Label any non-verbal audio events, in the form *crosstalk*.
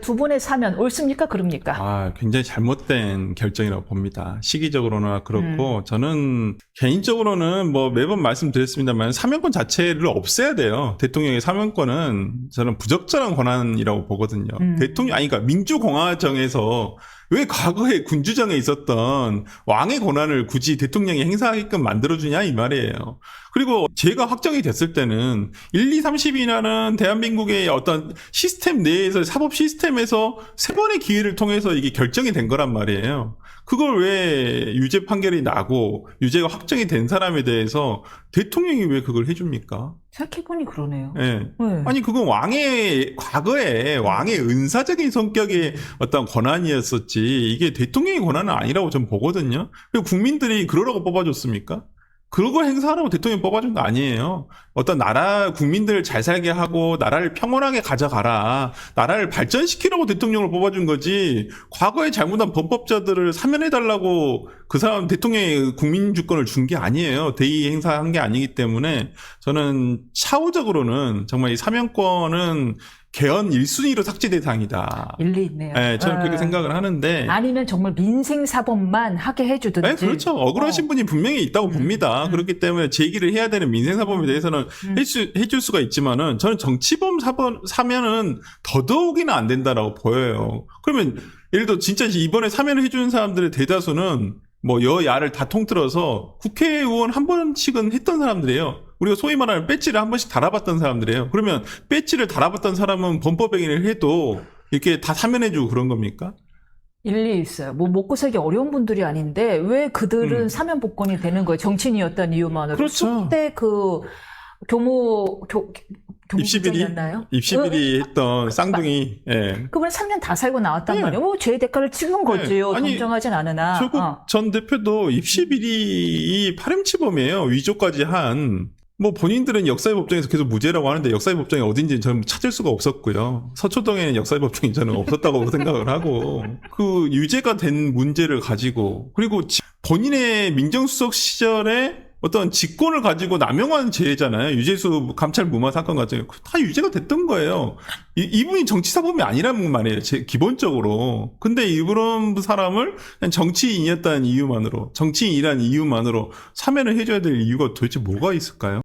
두 분의 사면 옳습니까? 그럽니까? 아, 굉장히 잘못된 결정이라고 봅니다. 시기적으로나 그렇고, 음. 저는 개인적으로는 뭐 매번 말씀드렸습니다만, 사면권 자체를 없애야 돼요. 대통령의 사면권은 저는 부적절한 권한이라고 보거든요. 음. 대통령, 아니, 그러니까 민주공화정에서 왜 과거에 군주정에 있었던 왕의 권한을 굳이 대통령이 행사하게끔 만들어주냐, 이 말이에요. 그리고 제가 확정이 됐을 때는 1, 2, 30이라는 대한민국의 어떤 시스템 내에서 사법 시스템에서 세 번의 기회를 통해서 이게 결정이 된 거란 말이에요. 그걸 왜 유죄 판결이 나고 유죄가 확정이 된 사람에 대해서 대통령이 왜 그걸 해줍니까? 생각해보니 그러네요. 예. 네. 아니 그건 왕의 과거에 왕의 은사적인 성격의 어떤 권한이었었지 이게 대통령의 권한은 아니라고 저는 보거든요. 그리고 국민들이 그러라고 뽑아줬습니까? 그걸 행사하라고 대통령 뽑아준 거 아니에요. 어떤 나라 국민들 잘 살게 하고 나라를 평온하게 가져가라. 나라를 발전시키라고 대통령을 뽑아준 거지. 과거에 잘못한 범법자들을 사면해 달라고 그 사람 대통령이 국민 주권을 준 게 아니에요. 대의 행사한 게 아니기 때문에 저는 차후적으로는 정말 이 사면권은 개헌 1순위로 삭제 대상이다. 일리 있네요. 예, 저는 그렇게 아. 생각을 하는데. 아니면 정말 민생사법만 하게 해주든지. 네, 그렇죠. 억울하신 어. 분이 분명히 있다고 음, 봅니다. 음. 그렇기 때문에 제기를 해야 되는 민생사법에 대해서는 음. 해주, 해줄 수가 있지만은 저는 정치범 사번, 사면은 더더욱이나 안 된다라고 보여요. 그러면 예를 들어 진짜 이번에 사면을 해주는 사람들의 대다수는 뭐 여야를 다 통틀어서 국회의원 한 번씩은 했던 사람들이에요. 우리가 소위 말하는 배지를 한 번씩 달아봤던 사람들이에요. 그러면 배지를 달아봤던 사람은 범법행위를 해도 이렇게 다 사면해주고 그런 겁니까? 일리 있어요. 뭐 먹고 살기 어려운 분들이 아닌데 왜 그들은 음. 사면 복권이 되는 거예요? 정치인이었던 이유만으로. 그렇죠. 그때 그 교무 교 입시비리? 교무부장이었나요? 입시비리 했던 쌍둥이, 예. 그분은 3년 다 살고 나왔단 네. 말이에요. 뭐 죄의 대가를 치른 거지요. 아니, 정정하진 않으나. 조국 어. 전 대표도 입시비리 파렴치범이에요. 위조까지 한. 뭐 본인들은 역사의 법정에서 계속 무죄라고 하는데 역사의 법정이 어딘지 저는 찾을 수가 없었고요. 서초동에는 역사의 법정이 저는 없었다고 *laughs* 생각을 하고 그 유죄가 된 문제를 가지고 그리고 지- 본인의 민정수석 시절에 어떤 직권을 가지고 남용한 죄잖아요. 유재수 감찰 무마 사건 같은 다 유죄가 됐던 거예요. 이, 이분이 정치사범이 아니라는 말이에요. 제, 기본적으로. 근데 이런 사람을 정치인이었다는 이유만으로, 정치인이라는 이유만으로 사면을 해줘야 될 이유가 도대체 뭐가 있을까요?